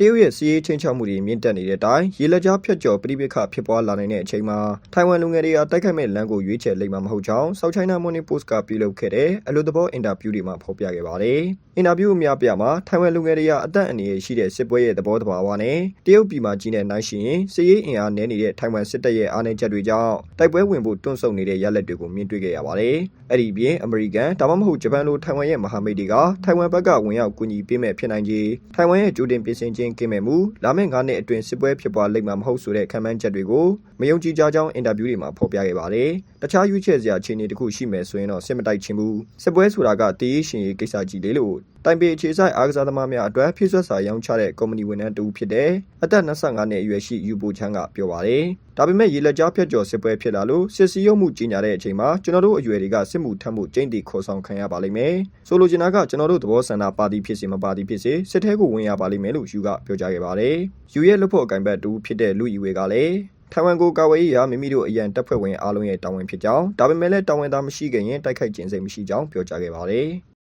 တရုတ်ရဲ့စီးရေးချင်းချောက်မှုတွေမြင့်တက်နေတဲ့အတိုင်းရေလက်ကြားဖြတ်ကျော်ပြိပခဖြစ်ပွားလာနိုင်တဲ့အချိန်မှာထိုင်ဝမ်လူငယ်တွေကတိုက်ခိုက်မဲ့လမ်းကိုရွေးချယ်လိမ့်မှာမဟုတ်ကြောင်း South China Morning Post ကပြုလုပ်ခဲ့တဲ့အလို့သဘောအင်တာဗျူးတွေမှာဖော်ပြခဲ့ပါတယ်။အင်တာဗျူးအများပြမှာထိုင်ဝမ်လူငယ်တွေကအသက်အန္တရာယ်ရှိတဲ့စစ်ပွဲရဲ့သဘောတဘာဝနဲ့တရုတ်ပြည်မှာကြီးတဲ့နိုင်ရှင်ရင်စီးရေးအင်အားနည်းနေတဲ့ထိုင်ဝမ်စစ်တပ်ရဲ့အားနည်းချက်တွေကြောင့်တိုက်ပွဲဝင်ဖို့တွန့်ဆုတ်နေတဲ့ရလဒ်တွေကိုမြင်တွေ့ခဲ့ရပါတယ်။အဲ့ဒီပြင်အမေရိကန်ဒါမှမဟုတ်ဂျပန်လိုထိုင်ဝမ်ရဲ့မဟာမိတ်တွေကထိုင်ဝမ်ဘက်ကဝင်ရောက်ကူညီပေးမဲ့ဖြစ်နိုင်ခြင်းထိုင်ဝမ်ရဲ့ကြိုတင်ပြင်ဆင်ခြင်းကင်းမဲ့မှုလာမယ့်9နှစ်အတွင်းစစ်ပွဲဖြစ်ပွားလိမ့်မှာမဟုတ်ဆိုတဲ့ခံမှန်းချက်တွေကိုမယုံကြည်ကြကြောင်းအင်တာဗျူးတွေမှာဖော်ပြခဲ့ပါတယ်။တခြားရွေးချယ်စရာအခြေအနေတစ်ခုရှိမယ်ဆိုရင်တော့စစ်မတိုက်ချင်ဘူး။စစ်ပွဲဆိုတာကတည်ရရှင်ရေးကိစ္စကြီးလေလို့ တိုင်ပေအခြေဆိုင်အားကစားသမားများအတွက်ဖြည့်ဆွတ်စာရောင်းချတဲ့ကုမ္ပဏီဝန်ထမ်းတူဖြစ်တဲ့အသက်25နှစ်အရွယ်ရှိယူပိုချန်းကပြောပါတယ်။ဒါပေမဲ့ရေလက်ကြားဖြတ်ကျော်စစ်ပွဲဖြစ်လာလို့စစ်စည်းရုံးမှုကြီးညာတဲ့အချိန်မှာကျွန်တော်တို့အရွယ်တွေကစစ်မှုထမ်းမှုကျင့်တည်ခေါ်ဆောင်ခံရပါလိမ့်မယ်။ဆိုလိုချင်တာကကျွန်တော်တို့သဘောဆန္ဒပါတီဖြစ်စေမပါတီဖြစ်စေစစ်ထဲကိုဝင်ရပါလိမ့်မယ်လို့ယူကပြောကြားခဲ့ပါတယ်။ယူရဲ့လွတ်ဖို့အကင်ဘတ်တူဖြစ်တဲ့လူအီဝေကလည်းထိုင်ဝမ်ကိုကာဝေးရေးရာမိမိတို့အရန်တပ်ဖွဲ့ဝင်အားလုံးရဲ့တာဝန်ဖြစ်ကြောင်းဒါပေမဲ့လည်းတာဝန်သားမရှိခင်ရင်တိုက်ခိုက်ခြင်းစိတ်မရှိကြောင်းပြောကြားခဲ့ပါတယ်။